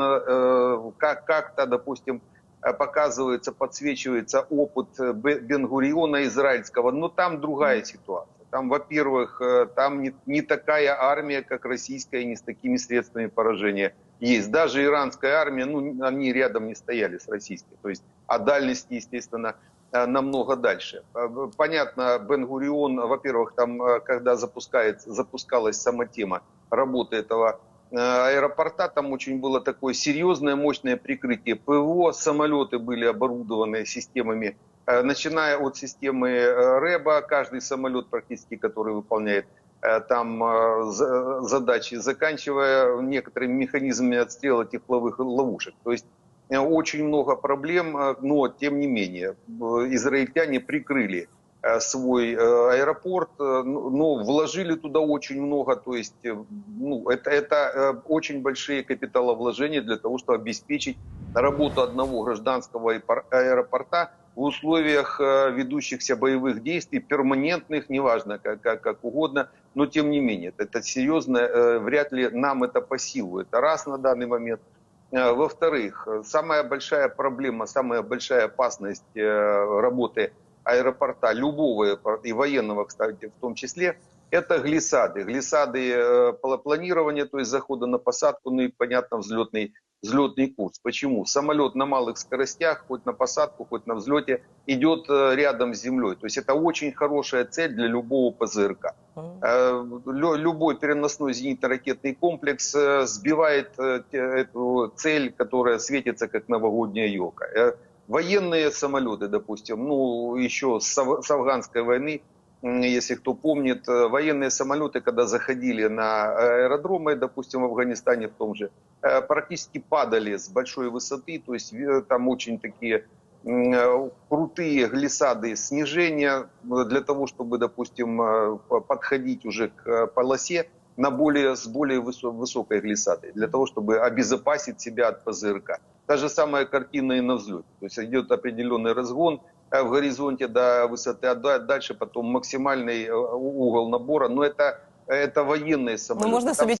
э, как, как-то, допустим, э, показывается, подсвечивается опыт э, Бе- Бенгуриона израильского, но там другая ситуация. Там, во-первых, там не, не такая армия, как российская, не с такими средствами поражения есть. Даже иранская армия, ну, они рядом не стояли с российской. То есть, а дальности, естественно, намного дальше. Понятно, Бен-Гурион, во-первых, там, когда запускается, запускалась сама тема работы этого аэропорта, там очень было такое серьезное, мощное прикрытие ПВО, самолеты были оборудованы системами, э, начиная от системы э, РЭБа, каждый самолет практически, который выполняет э, там э, за- задачи, заканчивая некоторыми механизмами отстрела тепловых ловушек. То есть э, очень много проблем, э, но тем не менее э, израильтяне прикрыли э, свой э, аэропорт, э, ну, но вложили туда очень много, то есть э, ну, это, это э, очень большие капиталовложения для того, чтобы обеспечить работу одного гражданского аэропор- аэропорта в условиях э, ведущихся боевых действий, перманентных, неважно как, как, как угодно, но тем не менее, это серьезно, э, вряд ли нам это по силу. Это раз на данный момент. Э, Во-вторых, э, самая большая проблема, самая большая опасность э, работы аэропорта, любого и военного, кстати, в том числе, это глиссады. Глиссады э, пла- планирования, то есть захода на посадку, ну и, понятно, взлетный, взлетный курс. Почему? Самолет на малых скоростях, хоть на посадку, хоть на взлете, идет э, рядом с землей. То есть это очень хорошая цель для любого ПЗРК. Э, лю- Любой переносной зенитно-ракетный комплекс сбивает эту цель, которая светится как новогодняя елка. Военные самолеты, допустим, ну еще с аф- с афганской войны, если кто помнит, э, военные самолеты, когда заходили на аэродромы, допустим, в Афганистане в том же, э, практически падали с большой высоты, то есть э, там очень такие крутые глиссады снижения для того, чтобы, допустим, по- подходить уже к полосе на более, с более высо- высокой глиссадой, для того, чтобы обезопасить себя от ПЗРК. Та же самая картина и на взлете. То есть идет определенный разгон в горизонте до высоты, а да- дальше потом максимальный угол набора. Но это, это военные самолеты. Ну, можна Там собі